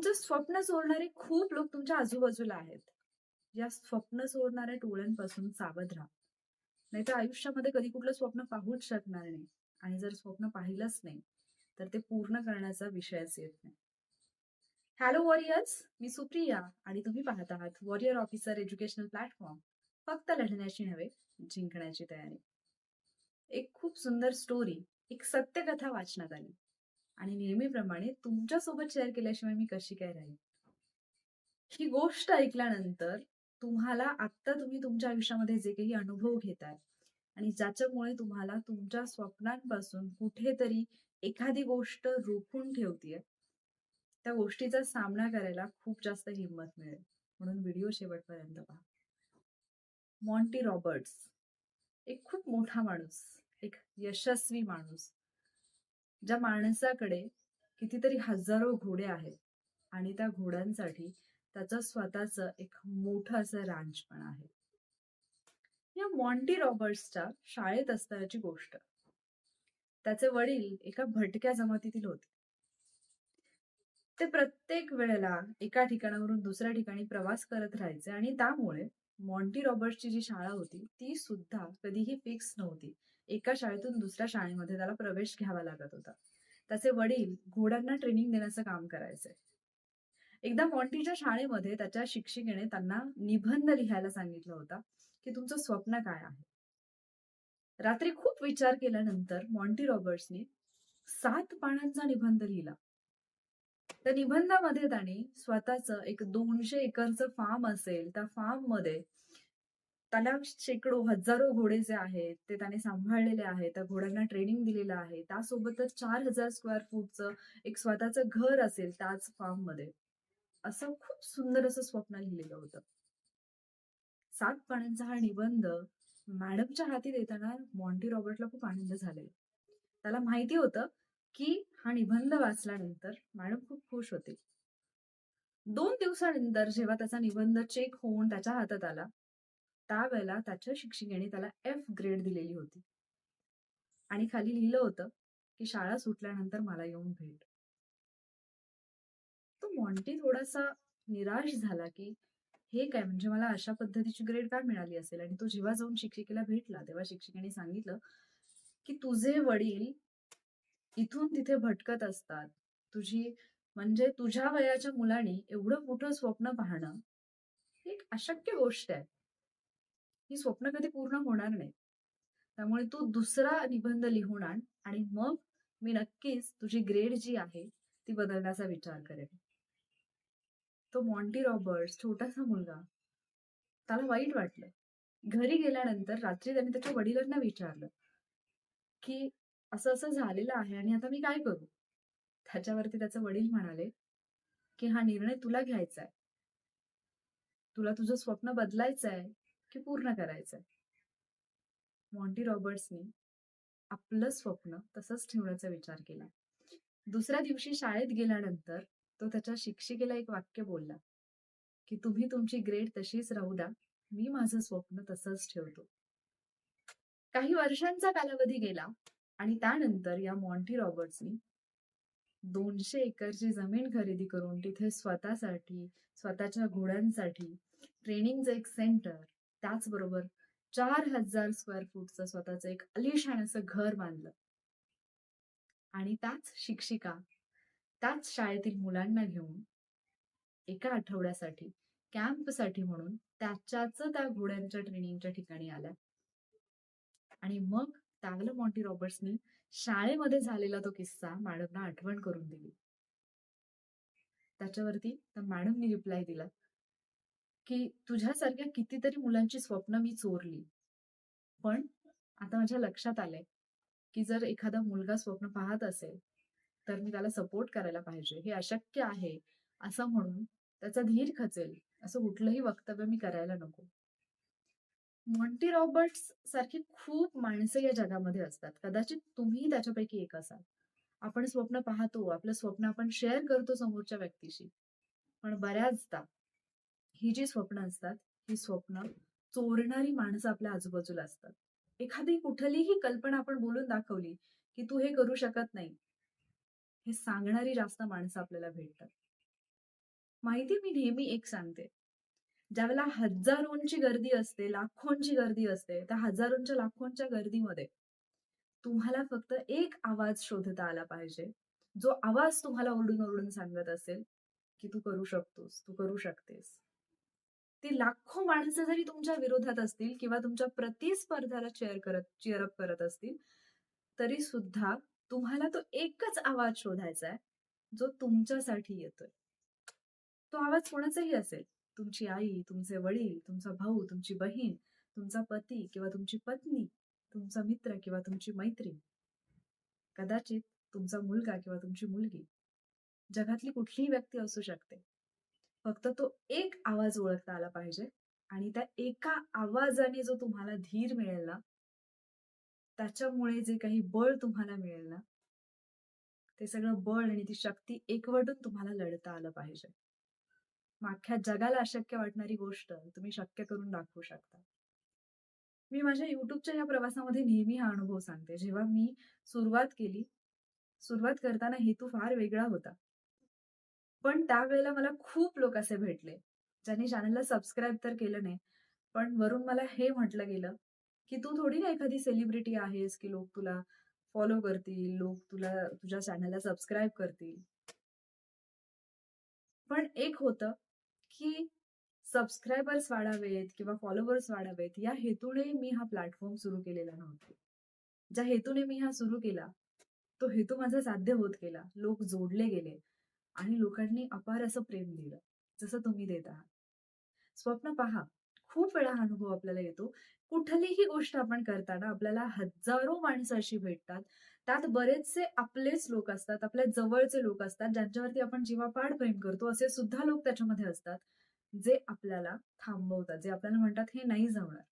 तुमचं स्वप्न चोरणारे खूप लोक तुमच्या आजूबाजूला आहेत. या स्वप्न चोरणाऱ्या टोळ्यांपासून सावध राहा. नाहीतर आयुष्यामध्ये कधी कुठलं स्वप्न पाहूच शकणार नाही आणि जर स्वप्न पाहिलंच नाही, तर ते पूर्ण करण्याचा विषयच येत नाही. हॅलो वॉरियर्स, मी सुप्रिया आणि तुम्ही पाहत आहात वॉरियर ऑफिसर एज्युकेशनल प्लॅटफॉर्म. फक्त लढण्याची नव्हे, जिंकण्याची तयारी. एक खूप सुंदर स्टोरी, एक सत्यकथा वाचनात आली आणि नेहमीप्रमाणे तुमच्यासोबत शेअर केल्याशिवाय मी कशी काय राहील? ही गोष्ट ऐकल्यानंतर तुम्हाला आत्ता तुम्ही तुमच्या आयुष्यामध्ये जे काही अनुभव घेताय आणि ज्याच्यामुळे तुम्हाला तुमच्या स्वप्नांपासून कुठेतरी एखादी गोष्ट रोखून ठेवतीये, त्या गोष्टीचा सामना करायला खूप जास्त हिंमत मिळेल. म्हणून व्हिडिओ शेवटपर्यंत पहा. मॉन्टी रॉबर्ट्स एक खूप मोठा माणूस, एक यशस्वी माणूस. ज्या माणसाकडे कितीतरी हजारो घोडे आहेत आणि त्या घोड्यांसाठी त्याचं स्वतःच एक मोठं असं रॅन्च पण आहे. या मॉन्टी रॉबर्ट्सच्या शाळेत असतानाची गोष्ट. त्याचे वडील एका भटक्या जमातीतील होते. ते प्रत्येक वेळेला एका ठिकाणावरून दुसऱ्या ठिकाणी प्रवास करत राहायचे आणि त्यामुळे मॉन्टी रॉबर्ट्सची जी शाळा होती ती सुद्धा कधीही फिक्स नव्हती. एका शाळेतून दुसऱ्या शाळेमध्ये त्याला प्रवेश घ्यावा लागत होता. त्याचे वडील घोड्यांना ट्रेनिंग देण्याचं काम करायचे. एकदा मॉन्टीच्या शाळेमध्ये त्याच्या शिक्षिकेने त्यांना निबंध लिहायला सांगितलं होता, की तुमचं स्वप्न काय आहे? रात्री खूप विचार केल्यानंतर मॉन्टी रॉबर्ट्सने सात पानांचा निबंध लिहिला. त्या निबंधामध्ये त्याने स्वतःच एक दोनशे एकरचं फार्म असेल, त्या फार्ममध्ये त्याला शेकडो, हजारो घोडे जे आहेत, ते त्याने सांभाळलेले आहेत. त्या घोड्यांना ट्रेनिंग दिलेलं आहे. त्यासोबतच चार हजार स्क्वेअर फूटचं एक स्वतःचं घर असेल त्याच फार्ममध्ये. असं खूप सुंदर असं स्वप्न लिहिलेलं होतं. सात पाण्यांचा हा निबंध मॅडमच्या हाती देताना मॉन्टी रॉबर्टला खूप आनंद झालेला. त्याला माहिती होतं, की हा निबंध वाचल्यानंतर मॅडम खूप खुश होते दोन दिवसानंतर जेव्हा त्याचा निबंध चेक होऊन त्याच्या हातात आला, त्यावेळेला त्याच्या शिक्षिकेने त्याला एफ ग्रेड दिलेली होती. आणि खाली लिहिलं होतं, की शाळा सुटल्यानंतर मला येऊन भेट. तो मॉन्टी थोडासा निराश झाला, की हे काय म्हणजे मला अशा पद्धतीची ग्रेड का मिळाली असेल? आणि तो जेव्हा जाऊन शिक्षिकेला भेटला, तेव्हा शिक्षिकेने सांगितलं, की तुझे वडील इथून तिथे भटकत असतात. तुझी म्हणजे तुझ्या वयाच्या मुलाने एवढं मोठं स्वप्न पाहणं, एक अशक्य गोष्ट आहे. ही स्वप्न कधी पूर्ण होणार नाही त्यामुळे तू दुसरा निबंध लिहून आण आणि मग मी नक्कीच तुझी ग्रेड जी आहे, ती बदलण्याचा विचार करेन. तो मॉन्टी रॉबर्ट्स छोटासा मुलगा. त्याला वाईट वाटलं. घरी गेल्यानंतर रात्री त्याने त्याच्या वडिलांना विचारलं, की असं-असं झालेलं आहे आणि आता मी काय करू? त्याच्यावरती त्याचे वडील म्हणाले, की हा निर्णय तुला घ्यायचा आहे. तुला तुझं स्वप्न बदलायचं आहे, की पूर्ण करायचं आहे? मॉन्टी रॉबर्ट्सनी आपलं स्वप्न तसंच ठेवण्याचा विचार केला. दुसऱ्या दिवशी शाळेत गेल्यानंतर तो त्याच्या शिक्षिकेला एक वाक्य बोलला, की तुम्ही तुमची ग्रेड तशीच राहू द्या. मी माझं स्वप्न तसंच ठेवतो. काही वर्षांचा कालावधी गेला आणि त्यानंतर या मॉन्टी रॉबर्ट्सनी दोनशे एकरची जमीन खरेदी करून तिथे स्वतःसाठी, स्वतःच्या घोड्यांसाठी ट्रेनिंगचं एक सेंटर, त्याचबरोबर चार हजार स्क्वेअर फूटचं स्वतःचं एक अलिशान असं घर बांधलं. आणि त्याच शिक्षिका, त्याच शाळेतील मुलांना घेऊन एका आठवड्यासाठी कॅम्पसाठी म्हणून त्याच्याच त्या घोड्यांच्या ट्रेनिंगच्या ठिकाणी आल्या. आणि मग त्यावेळेला मॉन्टी रॉबर्ट्सनी शाळेमध्ये झालेला तो किस्सा मॅडमना आठवण करून दिली. त्याच्यावरती त्या मॅडमनी रिप्लाय दिला, की तुझ्यासारख्या कितीतरी मुलांची स्वप्न मी चोरली. पण आता माझ्या लक्षात आलंय, की जर एखादा मुलगा स्वप्न पाहत असेल, तर मी त्याला सपोर्ट करायला पाहिजे. हे अशक्य आहे असं म्हणून त्याचा धीर खचेल असं कुठलंही वक्तव्य मी करायला नको. मॉन्टी रॉबर्ट्स सारखी खूप माणसं या जगामध्ये असतात. कदाचित तुम्ही त्याच्यापैकी एक असाल. आपण स्वप्न पाहतो, आपलं स्वप्न आपण शेअर करतो समोरच्या व्यक्तीशी. पण बऱ्याचदा ही जी स्वप्न असतात, ही स्वप्न चोरणारी माणसं आपल्या आजूबाजूला असतात. एखादी कुठलीही कल्पना आपण बोलून दाखवली, की तू हे करू शकत नाही. हे सांगणारी जास्त माणसं आपल्याला भेटतात. माहिती मी नेहमी एक सांगते. ज्यावेळेला हजारोंची गर्दी असते, लाखोंची गर्दी असते, त्या हजारोंच्या, लाखोंच्या गर्दीमध्ये तुम्हाला फक्त एक आवाज शोधता आला पाहिजे. जो आवाज तुम्हाला ओरडून-ओरडून सांगत असेल, की "तू करू शकतोस, तू करू शकतेस." ती लाखो माणसं जरी तुमच्या विरोधात असतील किंवा तुमच्या प्रतिस्पर्धाला चेअर करत चेअरअप करत असतील, तरी सुद्धा तुम्हाला तो एकच आवाज शोधायचा आहे, जो तुमच्यासाठी येतोय. तो आवाज कोणाचाही असेल. तुमची आई, तुमचे वडील, तुमचा भाऊ, तुमची बहीण, तुमचा पती किंवा तुमची पत्नी, तुमचा मित्र किंवा तुमची मैत्रीण. कदाचित तुमचा मुलगा किंवा तुमची मुलगी. जगातली कुठलीही व्यक्ती असू शकते. फक्त तो एक आवाज ओळखता आला पाहिजे आणि त्या एका आवाजाने जो तुम्हाला धीर मिळेल ना त्याच्यामुळे जे काही बळ तुम्हाला मिळेल ना ते सगळं बळ आणि ती शक्ती एकवटून तुम्हाला लढता आलं पाहिजे. माख्या जगाला अशक्य वाटणारी गोष्ट तुम्ही शक्य करून दाखवू शकता. मी माझ्या युट्यूबच्या या प्रवासामध्ये नेहमी हा अनुभव सांगते. जेव्हा मी सुरुवात केली, सुरुवात करताना हेतू फार वेगळा होता. पण त्यावेळेला मला खूप लोक असे भेटले, ज्यांनी चॅनलला सबस्क्राईब तर केलं नाही. पण वरून मला हे म्हटलं गेलं, की "तू थोडी ना एखादी सेलिब्रिटी आहेस, की लोक तुला फॉलो करतील, लोक तुला तुझ्या चॅनलला सबस्क्राईब करतील." पण एक होतं, की सबस्क्रायबर्स वाढावेत किंवा फॉलोवर्स वाढावेत या हेतूने मी हा प्लॅटफॉर्म सुरू केलेला नव्हता. ज्या हेतूने मी हा सुरू केला, तो हेतू माझा साध्य होत गेला. लोक जोडले गेले आणि लोकांनी अपार असं प्रेम दिलं, जसं तुम्ही देत आहात. स्वप्न पहा, खूप वेळा हा अनुभव आपल्याला येतो. कुठलीही गोष्ट आपण करताना आपल्याला हजारो माणसं अशी भेटतात. त्यात बरेचसे आपलेच लोक असतात, आपल्या जवळचे लोक असतात, ज्यांच्यावरती आपण जीवापाड प्रेम करतो. असे सुद्धा लोक त्याच्यामध्ये असतात, जे आपल्याला थांबवतात, जे आपल्याला म्हणतात, "हे नाही जमणार."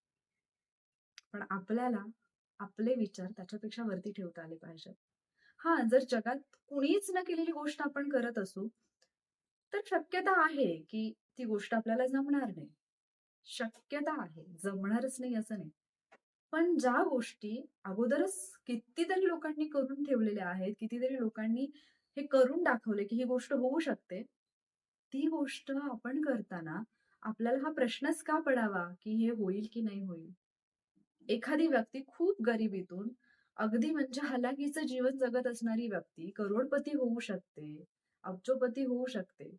पण आपल्याला आपले विचार त्याच्यापेक्षा वरती ठेवता आले पाहिजेत. हा जर जगात कुणीच न केलेली गोष्ट आपण करत असू, तर शक्यता आहे, की ती गोष्ट आपल्याला जमणार नाही. शक्यता आहे, जमणारच नाही असं नाही. पण ज्या गोष्टी अगोदरच कितीतरी लोकांनी करून ठेवलेल्या आहेत, कितीतरी लोकांनी हे करून दाखवले, की ही गोष्ट होऊ शकते. ती गोष्ट आपण करताना आपल्याला हा प्रश्नच का पडावा, की हे होईल की नाही होईल? एखादी व्यक्ती खूप गरिबीतून अगदी म्हणजे हलाखीचं जीवन जगत असणारी व्यक्ती करोडपती होऊ शकते, अब्जोपती होऊ शकते.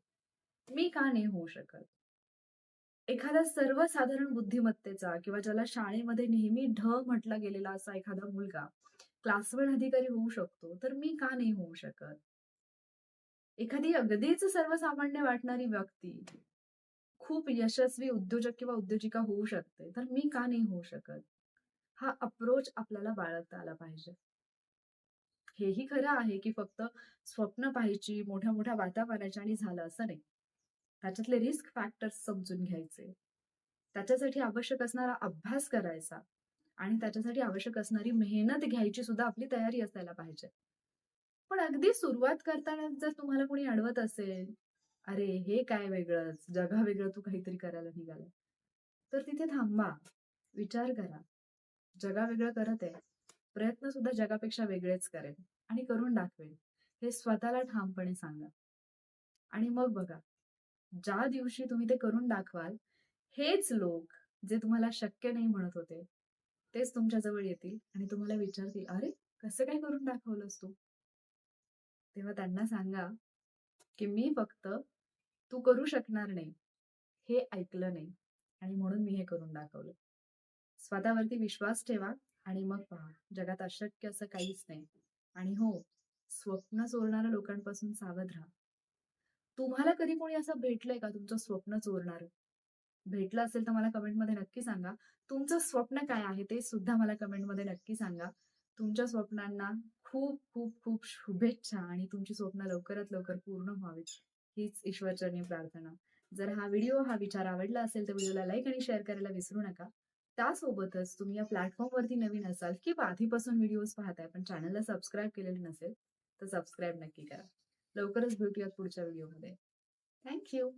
मी का नाही होऊ शकत? एखादा सर्वसाधारण बुद्धिमत्तेचा किंवा ज्याला शाळेमध्ये नेहमी ढ म्हटला गेलेला असा एखादा मुलगा क्लासवर अधिकारी होऊ शकतो, तर मी का नाही होऊ शकत? एखादी अगदीच सर्वसामान्य वाटणारी व्यक्ती खूप यशस्वी उद्योजक किंवा उद्योजिका होऊ शकते, तर मी का नाही होऊ शकत? हा अप्रोच आपल्याला बाळगता आला पाहिजे. हेही खरं आहे, की फक्त स्वप्न पाहायची, मोठ्या-मोठ्या वातावरणाच्या आणि झालं असं नाही. त्याच्यातले रिस्क फॅक्टर्स समजून घ्यायचे. त्याच्यासाठी आवश्यक असणारा अभ्यास करायचा आणि त्याच्यासाठी आवश्यक असणारी मेहनत घ्यायची सुद्धा आपली तयारी असायला पाहिजे. पण अगदी सुरुवात करताना जर तुम्हाला कोणी अडवत असेल, "अरे, हे काय वेगळंच, जगावेगळं तू काहीतरी करायला निघालं तर तिथे थांबा, विचार करा. जगावेगळं करत आहे, प्रयत्न सुद्धा जगापेक्षा वेगळेच करेल आणि करून दाखवेल हे स्वतःला ठामपणे सांगा. आणि मग बघा, ज्या दिवशी तुम्ही ते करून दाखवाल, हेच लोक जे तुम्हाला शक्य नाही म्हणत होते, तेच तुमच्या जवळ येतील आणि तुम्हाला विचारतील, "अरे, कसं काय करून दाखवलंस तू?" तेव्हा त्यांना सांगा, की "मी फक्त तू करू शकणार नाही, हे ऐकलं नाही आणि म्हणून मी हे करून दाखवलं." स्वतःवरती विश्वास ठेवा आणि मग पहा, जगात अशक्य असं काहीच नाही. आणि हो, स्वप्न चोरणाऱ्या लोकांपासून सावध राहा. तुम्हाला कधी कोणी असं भेटलंय का तुमचं स्वप्न चोरणार भेटलं असेल तर मला कमेंटमध्ये नक्की सांगा. तुमचं स्वप्न काय आहे ते सुद्धा मला कमेंटमध्ये नक्की सांगा. तुमच्या स्वप्नांना खूप, खूप, खूप शुभेच्छा आणि तुमची स्वप्न लवकरात लवकर पूर्ण व्हावीत, हीच ईश्वरचरणी प्रार्थना. जर हा व्हिडिओ, हा विचार आवडला असेल तर व्हिडिओला लाईक आणि शेअर करायला विसरू नका. त्यासोबतच तुम्ही या प्लॅटफॉर्मवरती नवीन असाल किंवा आधीपासून व्हिडिओज पाहताय पण चॅनलला सबस्क्राईब केलेलं नसेल, तर सबस्क्राईब नक्की करा. लवकरच भेटूयात पुढच्या व्हिडिओमध्ये. Thank you.